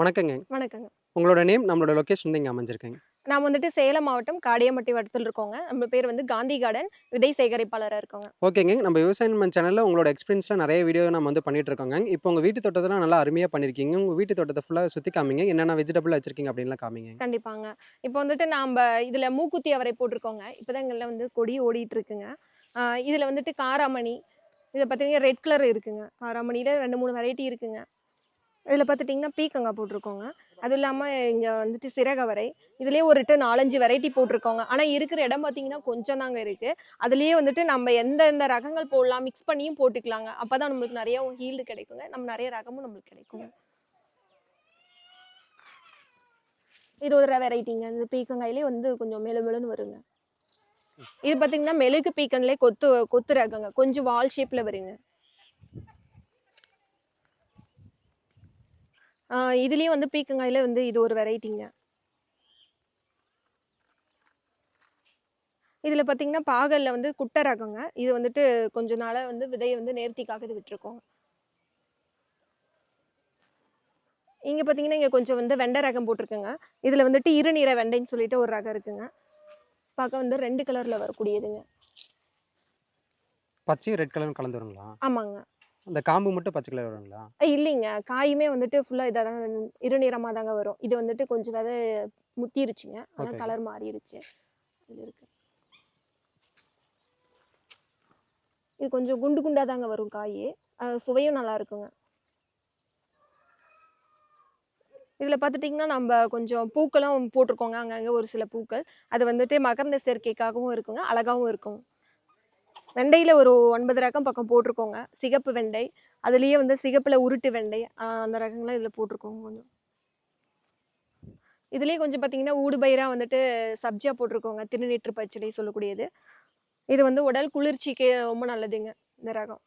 வணக்கங்க. வணக்கங்க. உங்களோட நேம் நம்மளோட லொகேஷன் வந்து இங்கே அமைஞ்சிருக்கேங்க. நான் வந்துட்டு சேலம் மாவட்டம் காடியம்பட்டி வட்டத்தில் இருக்கோங்க. நம்ம பேர் வந்து காந்தி கார்டன் விதை சேகரிப்பாளராக இருக்கோங்க. ஓகேங்க. நம்ம விவசாயம் சேனலில் உங்களோட எக்ஸ்பீரியன்ஸில் நிறைய வீடியோ நம்ம வந்து பண்ணிட்டு இருக்கோங்க. இப்போ உங்கள் வீட்டு தோட்டத்தில் நல்லா அருமையாக பண்ணியிருக்கீங்க உங்கள் வீட்டு தோட்டத்தை ஃபுல்லாக சுற்றி காமிங்க. என்னென்ன வெஜிடபிள் வச்சிருக்கீங்க அப்படின்லாம் காமிங்க. கண்டிப்பாங்க. இப்போ வந்துட்டு நாம் இதில் மூக்குத்தி அவரை போட்டிருக்கோங்க. இப்போ தான் எங்களில் வந்து கொடி ஓடிட்டு இருக்குங்க. இதில் வந்துட்டு காராமணி. இதில் பார்த்தீங்கன்னா ரெட் கலர் இருக்குங்க. காராமணியில் ரெண்டு மூணு வெரைட்டி இருக்குங்க. இதில் பார்த்துட்டிங்கன்னா பீக்கங்காய் போட்டிருக்கோங்க. அதுவும் இல்லாமல் இங்கே வந்துட்டு சிறகவரை இதுலேயே ஒரு ரிட்டு நாலஞ்சு வெரைட்டி போட்டிருக்கோங்க. ஆனால் இருக்கிற இடம் பார்த்தீங்கன்னா கொஞ்சம் தாங்க இருக்குது அதுலேயே வந்துட்டு நம்ம எந்த எந்த ரகங்கள் போடலாம் மிக்ஸ் பண்ணியும் போட்டுக்கலாங்க. அப்போ தான் நம்மளுக்கு நிறையா ஹீல்டு கிடைக்குங்க. நம்ம நிறைய ரகமும் நம்மளுக்கு கிடைக்குங்க. இது ஒரு வெரைட்டிங்க. இந்த பீக்கங்காயிலே வந்து கொஞ்சம் மெலு மெலுன்னு வருங்க. இது பார்த்தீங்கன்னா மெழுகு பீக்கன்லேயே கொத்து கொத்து ரகங்க. கொஞ்சம் வால் ஷேப்பில் வருங்க. இதுலேயும் வந்து பீக்கங்காயில வந்து இது ஒரு வெரைட்டிங்க. இதில் பார்த்தீங்கன்னா பாகல்ல வந்து குட்டை ரகங்க. இது வந்துட்டு கொஞ்ச நாளாக வந்து விதையை வந்து நேர்த்திக்காக இது விட்டுருக்கோம். இங்கே பார்த்தீங்கன்னா இங்கே கொஞ்சம் வந்து வெண்டை ரகம் போட்டிருக்குங்க. இதில் வந்துட்டு இருநிற வெண்டைன்னு சொல்லிட்டு ஒரு ரகம் இருக்குங்க. பார்க்க வந்து ரெண்டு கலரில் வரக்கூடியதுங்க. பச்சை ரெட் கலர் கலந்து வருங்களா? ஆமாங்க. அந்த காம்பு மட்டும் பச்சை கலர் வருங்களா? இல்லைங்க. காயுமே வந்துட்டு ஃபுல்லாக இதாக தான் இருநிறமாக தாங்க வரும். இது வந்துட்டு கொஞ்சம் விதை முத்திருச்சுங்க. ஆனால். கலர் மாறிடுச்சு இது இருக்கு. இது கொஞ்சம் குண்டு குண்டாக தாங்க வரும் காய். சுவையும் நல்லா இருக்குங்க. இதில் பார்த்துட்டிங்கன்னா நம்ம கொஞ்சம் பூக்களும் போட்டிருக்கோங்க. அங்கங்கே ஒரு சில பூக்கள். அது வந்துட்டு மகர்ந்த சேர்க்கைக்காகவும் இருக்குங்க. அழகாகவும் இருக்கும். வெண்டையில் ஒரு ஒன்பது ரகம் பக்கம் போட்டிருக்கோங்க. சிகப்பு வெண்டை அதுலேயே வந்து சிகப்பில் உருட்டு வெண்டை அந்த ரகங்கள்லாம் இதில் போட்டிருக்கோங்க கொஞ்சம். இதுலேயே கொஞ்சம் பார்த்தீங்கன்னா ஊடுபயிராக வந்துட்டு சப்ஜியாக போட்டிருக்கோங்க. திருநீற்று பச்சடி சொல்லக்கூடியது. இது வந்து உடல் குளிர்ச்சிக்கு ரொம்ப நல்லதுங்க இந்த ரகம்.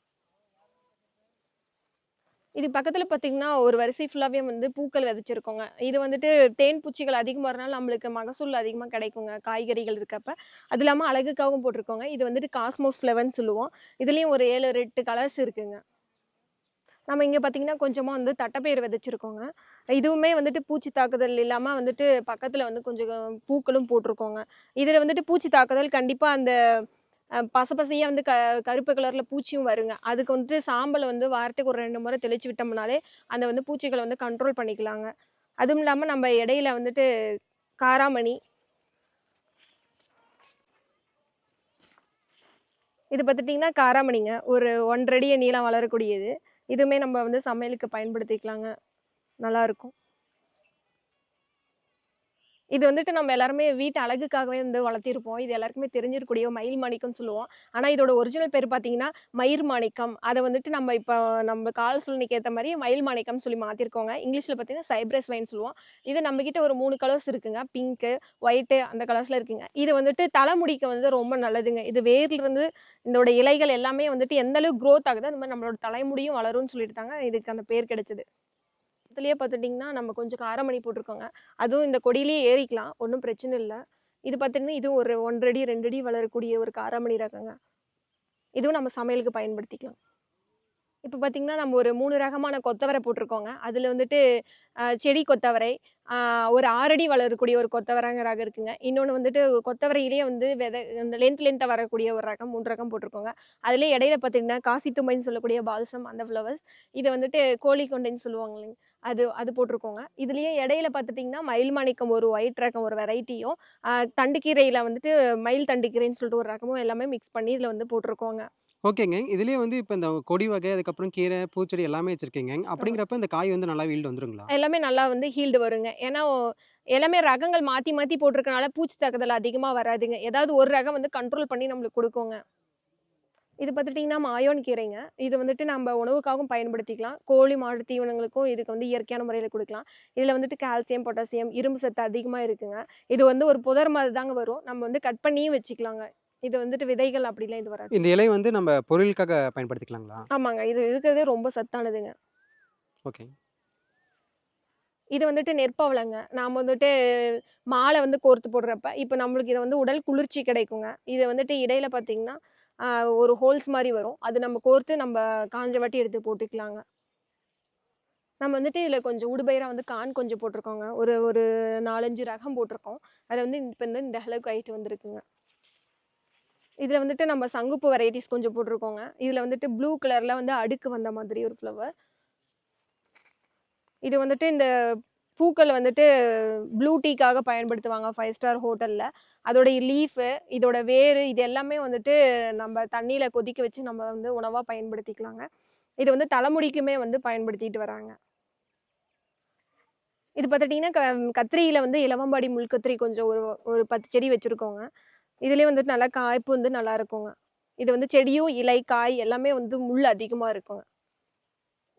இது பக்கத்தில் பார்த்தீங்கன்னா ஒரு வரிசை ஃபுல்லாகவே வந்து பூக்கள் விதைச்சிருக்கோங்க. இது வந்துட்டு தேன் பூச்சிகள் அதிகமாக வரனால நம்மளுக்கு மகசூல் அதிகமாக கிடைக்குங்க காய்கறிகள் இருக்கப்ப. அது இல்லாமல் அழகுக்காகவும் போட்டிருக்கோங்க. இது வந்துட்டு காஸ்மோஸ் ஃப்ளவர்னு சொல்லுவோம். இதுலேயும் ஒரு ஏழு எட்டு கலர்ஸ் இருக்குங்க. நம்ம இங்கே பார்த்தீங்கன்னா கொஞ்சமாக வந்து தட்டைப்பயிர் விதைச்சிருக்கோங்க. இதுவுமே வந்துட்டு பூச்சி தாக்குதல் இல்லாமல் வந்துட்டு பக்கத்தில் வந்து கொஞ்சம் பூக்களும் போட்டிருக்கோங்க. இதில் வந்துட்டு பூச்சி தாக்குதல் கண்டிப்பாக அந்த பசப்பசையாக வந்து க கருப்பு கலரில் பூச்சியும் வருங்க. அதுக்கு வந்துட்டு சாம்பலை வந்து வாரத்துக்கு ஒரு ரெண்டு முறை தெளிச்சு விட்டோம்னாலே அந்த வந்து பூச்சிகளை வந்து கண்ட்ரோல் பண்ணிக்கலாங்க. அதுவும் இல்லாமல் நம்ம இடையில வந்துட்டு காராமணி. இது பார்த்துட்டிங்கன்னா காராமணிங்க. ஒரு ஒன்றரை நீளம் வளரக்கூடியது. இதுவுமே நம்ம வந்து சமையலுக்கு பயன்படுத்திக்கலாங்க. நல்லா இருக்கும். இது வந்துட்டு நம்ம எல்லாருமே வீட்டு அழகுக்காகவே வந்து வளர்த்திருப்போம். இது எல்லாருக்குமே தெரிஞ்சிருக்கூடிய மயில் மாணிக்கம்னு சொல்லுவோம். ஆனால் இதோட ஒரிஜினல் பேர் பார்த்தீங்கன்னா மயிர் மாணிக்கம். அதை வந்துட்டு நம்ம இப்போ நம்ம கால் சூழ்நிலைக்கு ஏற்ற மாதிரி மயில் மாணிக்கம் சொல்லி மாற்றிருக்கோங்க இங்கிலீஷில் பார்த்தீங்கன்னா சைப்ரஸ் வைன் சொல்லுவோம். இது நம்மக்கிட்ட ஒரு மூணு கலர்ஸ் இருக்குங்க. பிங்க்கு ஒயிட்டு அந்த கலர்ஸில் இருக்குங்க. இது வந்துட்டு தலைமுடிக்கு வந்து ரொம்ப நல்லதுங்க. இது வேர்லேருந்து இதோட இலைகள் எல்லாமே வந்துட்டு எந்த அளவுக்கு க்ரோத் ஆகுது அந்த மாதிரி நம்மளோட தலைமுடியும் வளரும்னு சொல்லிட்டு தாங்க இதுக்கு அந்த பேர் கிடைச்சது. இதுலேயே பார்த்துட்டிங்கன்னா நம்ம கொஞ்சம் காரமணி போட்டிருக்கோங்க. அதுவும் இந்த கொடியிலேயே ஏறிக்கலாம். ஒன்றும் பிரச்சனை இல்லை. இது பார்த்திங்கன்னா இதுவும் ஒரு ஒன்றடி ரெண்டடி வளரக்கூடிய ஒரு காராமணி ரகங்க இதுவும் நம்ம சமையலுக்கு பயன்படுத்திக்கலாம். இப்போ பார்த்திங்கன்னா நம்ம ஒரு மூணு ரகமான கொத்தவரை போட்டிருக்கோங்க. அதில் வந்துட்டு செடி கொத்தவரை ஒரு ஆறடி வளரக்கூடிய ஒரு கொத்தவரங்க ரகம் இருக்குங்க. இன்னொன்று வந்துட்டு கொத்தவரையிலேயே வந்து வித அந்த லென்த் லென்த்தாக வரக்கூடிய ஒரு ரகம் மூணு ரகம் போட்டிருக்கோங்க. அதுலேயே இடையில பார்த்திங்கன்னா காசி தும்பைன்னு சொல்லக்கூடிய பால்சம் அந்த ஃப்ளவர்ஸ் இதை வந்துட்டு கோழி கொண்டைன்னு சொல்லுவாங்க இல்லைங்க. அது அது போட்டிருக்கோங்க. இதுலேயே இடையில பார்த்துட்டிங்கன்னா மயில் மாணிக்கம் ஒரு ஒயிட் ரகம் ஒரு வெரைட்டியும் தண்டுக்கீரையில் வந்துட்டு மயில் தண்டுக்கீரைன்னு சொல்லிட்டு ஒரு ரகமும் எல்லாமே மிக்ஸ் பண்ணி இதில் வந்து போட்டிருக்கோங்க. ஓகேங்க. இதுலேயே வந்து இப்போ இந்த கொடி வகை அதுக்கப்புறம் கீரை பூச்செடி எல்லாமே வச்சிருக்கீங்க. அப்படிங்கிறப்ப இந்த காய் வந்து நல்லா வீல்டு வந்துருங்களா? எல்லாமே நல்லா வந்து ஹீல்டு வருங்க. ஏன்னா எல்லாமே ரகங்கள் மாற்றி மாற்றி போட்டிருக்கனால பூச்சி தாக்குதல் அதிகமாக வராதுங்க. ஏதாவது ஒரு ரகம் வந்து கண்ட்ரோல் பண்ணி நம்மளுக்கு கொடுக்குங்க. இது பார்த்துட்டிங்கன்னா மாயோன் கீரைங்க. இது வந்துட்டு நம்ம உணவுக்காகவும் பயன்படுத்திக்கலாம். கோழி மாடு தீவனங்களுக்கும் இதுக்கு வந்து இயற்கையான முறையில் கொடுக்கலாம். இதில் வந்துட்டு கால்சியம் பொட்டாசியம் இரும்பு சத்து அதிகமாக இருக்குங்க. இது வந்து ஒரு புதர் மாதிரி தாங்க வரும். நம்ம வந்து கட் பண்ணியும் வச்சுக்கலாங்க. இது வந்துட்டு விதைகள் அப்படிலாம் இது வராது. இந்த இலை வந்து நம்ம பொருளுக்காக பயன்படுத்திக்கலாங்களா? ஆமாங்க. இது இருக்கிறதே ரொம்ப சத்தானதுங்க. ஓகே. இது வந்துட்டு நெற்பவளங்க. நாம் வந்துட்டு மாலை வந்து கோர்த்து போடுறப்ப இப்போ நம்மளுக்கு இது வந்து உடல் குளிர்ச்சி கிடைக்குங்க. இது வந்துட்டு இடையில பார்த்தீங்கன்னா ஒரு ஹோல்ஸ் மாதிரி வரும். அது நம்ம கோர்த்து நம்ம காஞ்ச வாட்டி எடுத்து போட்டுக்கலாங்க. நம்ம வந்துட்டு இதில் கொஞ்சம் உடுபயிராக வந்து கான் கொஞ்சம் போட்டிருக்கோங்க. ஒரு ஒரு நாலஞ்சு ரகம் போட்டிருக்கோம். அதை வந்து இப்போ வந்து இந்த அளவுக்கு ஆகிட்டு வந்திருக்குங்க. இதில் வந்துட்டு நம்ம சங்குப்பு வெரைட்டிஸ் கொஞ்சம் போட்டிருக்கோங்க. இதில் வந்துட்டு ப்ளூ கலரில் வந்து அடுக்கு வந்த மாதிரி ஒரு ஃப்ளவர் இது வந்துட்டு இந்த பூக்கள் வந்துட்டு ப்ளூ டீக்காக பயன்படுத்துவாங்க ஃபைவ் ஸ்டார் ஹோட்டலில் அதோடைய லீஃபு இதோட வேர் இது எல்லாமே வந்துட்டு நம்ம தண்ணியில் கொதிக்க வச்சு நம்ம வந்து உணவாக பயன்படுத்திக்கலாங்க. இது வந்து தலைமுடிக்குமே வந்து பயன்படுத்திட்டு வராங்க. இது பார்த்துட்டிங்கன்னா க கத்திரியில் வந்து இலவம்பாடி முள்கத்திரி கொஞ்சம் ஒரு ஒரு பத்து செடி வச்சுருக்கோங்க. இதுலேயே வந்துட்டு நல்லா காய்ப்பு வந்து நல்லா இருக்குங்க. இது வந்து செடியும் இலை காய் எல்லாமே வந்து முள் அதிகமாக இருக்குங்க.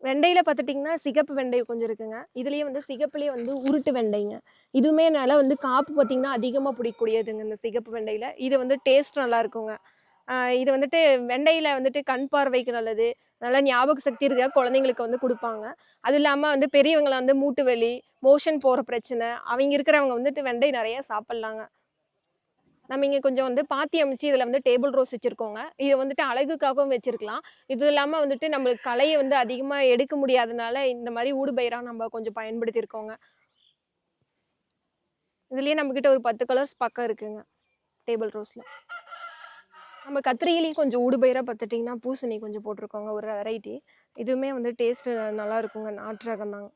வெண்டையில் பார்த்துட்டிங்கன்னா சிகப்பு வெண்டை கொஞ்சம் இருக்குங்க. இதுலேயே வந்து சிகப்புலேயே வந்து உருட்டு வெண்டைங்க. இதுவுமே நல்லா வந்து காப்பு பார்த்திங்கன்னா அதிகமாக பிடிக்கக்கூடியதுங்க இந்த சிகப்பு வெண்டையில். இது வந்து டேஸ்ட் நல்லா இருக்குங்க. இது வந்துட்டு வெண்டையில் வந்துட்டு கண் பார்வைக்கு நல்லது. நல்லா ஞாபக சக்தி இருக்கா குழந்தைங்களுக்கு வந்து கொடுப்பாங்க. அது இல்லாமல் வந்து பெரியவங்களை வந்து மூட்டு வலி மோஷன் போகிற பிரச்சனை அவங்க இருக்கிறவங்க வந்துட்டு வெண்டை நிறையா சாப்பிட்லாங்க. நம்ம இங்கே கொஞ்சம் வந்து பாத்தி அமைச்சு இதில் வந்து டேபிள் ரோஸ் வச்சுருக்கோங்க. இதை வந்துட்டு அழகுக்காகவும் வச்சுருக்கலாம். இது இல்லாமல் வந்துட்டு நம்மளுக்கு கலையை வந்து அதிகமாக எடுக்க முடியாதனால இந்த மாதிரி ஊடுபயிராக நம்ம கொஞ்சம் பயன்படுத்தியிருக்கோங்க இதுலேயே நம்மக்கிட்ட ஒரு பத்து கலர்ஸ் பக்கம் இருக்குங்க டேபிள் ரோஸில் நம்ம கத்திரியிலையும் கொஞ்சம் ஊடுபயிராக பார்த்துட்டிங்கன்னா பூசணி கொஞ்சம் போட்டிருக்கோங்க ஒரு வெரைட்டி இதுவுமே வந்து டேஸ்ட்டு நல்லா இருக்குங்க நாட்டு ரகம் தாங்க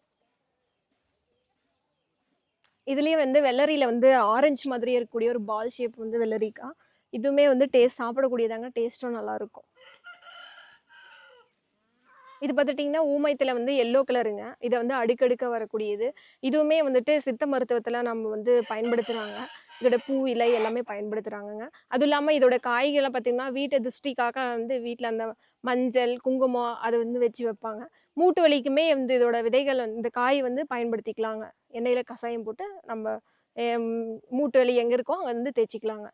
இதுலேயே வந்து வெள்ளரியில் வந்து ஆரஞ்சு மாதிரி இருக்கக்கூடிய ஒரு பால் ஷேப் வந்து வெள்ளரிக்காய் இதுவுமே வந்து டேஸ்ட் சாப்பிடக்கூடியதாங்க டேஸ்ட்டும் நல்லாயிருக்கும் இது பார்த்துட்டிங்கன்னா ஊமைத்தில் வந்து எல்லோ கலருங்க இதை வந்து அடுக்கடுக்க வரக்கூடியது. இதுவுமே வந்துட்டு சித்த மருத்துவத்தில் நம்ம வந்து பயன்படுத்துகிறாங்க இதோட பூ இலை எல்லாமே பயன்படுத்துகிறாங்கங்க அதுவும் இல்லாமல் இதோட காய்களை பார்த்திங்கன்னா வீட்டை திருஷ்டிக்காக வந்து வீட்டில் அந்த மஞ்சள் குங்குமம் அதை வந்து வச்சு வைப்பாங்க. மூட்டு வலிக்குமே வந்து இதோட விதைகள் இந்த காய் வந்து பயன்படுத்திக்கலாங்க. எண்ணெயில் கஷாயம் போட்டு நம்ம மூட்டு வலி எங்கே இருக்கோ அங்கே வந்து தேய்ச்சிக்கலாங்க.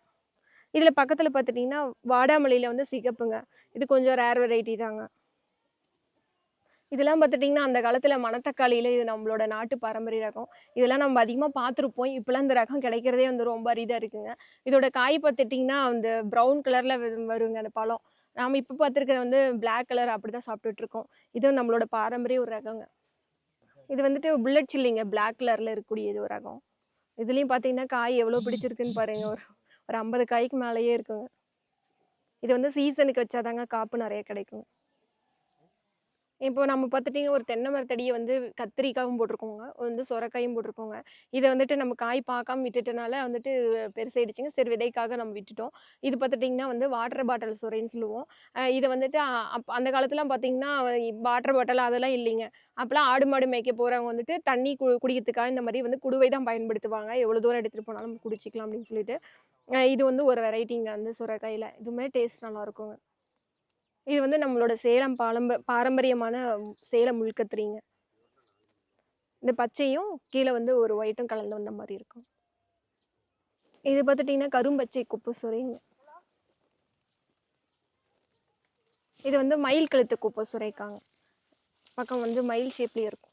இதில் பக்கத்தில் பார்த்துட்டிங்கன்னா வாடாமல்லியில் வந்து சிகப்புங்க. இது கொஞ்சம் ரேர் வெரைட்டி தாங்க. இதெல்லாம் பார்த்துட்டிங்கன்னா அந்த காலத்தில் மணத்தக்காளியில் இது நம்மளோட நாட்டு பாரம்பரிய ரகம். இதெல்லாம் நம்ம அதிகமாக பார்த்துருப்போம் இப்போலாம் இந்த ரகம் கிடைக்கிறதே வந்து ரொம்ப அரிதாக இருக்குங்க. இதோட காய் பார்த்துட்டிங்கன்னா அந்த ப்ரௌன் கலரில் வருங்க அந்த பழம். நாம் இப்போ பார்த்துருக்கிறது வந்து பிளாக் கலர் அப்படி தான் சாப்பிட்டுட்ருக்கோம். இதுவும் நம்மளோட பாரம்பரிய ஒரு ரகங்க. இது வந்துட்டு புல்லட் சில்லிங்க பிளாக் கலரில் இருக்கக்கூடியது ஒரு ரகம். இதுலேயும் பார்த்தீங்கன்னா காய் எவ்வளோ பிடிச்சிருக்குன்னு பாருங்க. ஒரு ஒரு ஐம்பது காய்க்கு மேலேயே இருக்குங்க. இது வந்து சீசனுக்கு வச்சாதாங்க காப்பு நிறைய கிடைக்குங்க. இப்போ நம்ம பார்த்துட்டிங்க ஒரு தென்னை மரத்தடியை வந்து கத்திரிக்காயும் போட்டிருக்கோங்க வந்து சொரக்காயும் போட்டிருக்கோங்க. இதை வந்துட்டு நம்ம காய் பார்க்காம விட்டுட்டனால வந்துட்டு பெருசாயிடுச்சுங்க. சரி விதைக்காக நம்ம விட்டுட்டோம். இது பார்த்துட்டிங்கன்னா வந்து வாட்டர் பாட்டில் சொரைன்னு சொல்லுவோம். இதை வந்துட்டு அப் அந்த காலத்துலாம் பார்த்தீங்கன்னா வாட்டர் பாட்டில் அதெல்லாம் இல்லைங்க. அப்போலாம் ஆடு மாடு மேய்க்க போகிறவங்க வந்துட்டு தண்ணி கு குடிக்கிறதுக்காக இந்த மாதிரி வந்து குடுவை தான் பயன்படுத்துவாங்க. எவ்வளோ தூரம் எடுத்துகிட்டு போனாலும் நம்ம குடிச்சிக்கலாம் அப்படின்னு சொல்லிட்டு. இது வந்து ஒரு வெரைட்டிங்க வந்து சுரைக்காயில். இதுவுமே டேஸ்ட் நல்லாயிருக்குங்க இது வந்து நம்மளோட சேலம் பாரம்ப பாரம்பரியமான சேலம் முள்கத்திரிங்க இந்த பச்சையும் கீழே வந்து ஒரு ஒயிட்டும் கலந்து வந்த மாதிரி இருக்கும். இது பார்த்துட்டிங்கன்னா கரும்பச்சை குப்பு சுரைங்க இது வந்து மயில் கழுத்து குப்பை சுரைக்காங்க பக்கம் வந்து மயில் ஷேப்லேயும் இருக்கும்.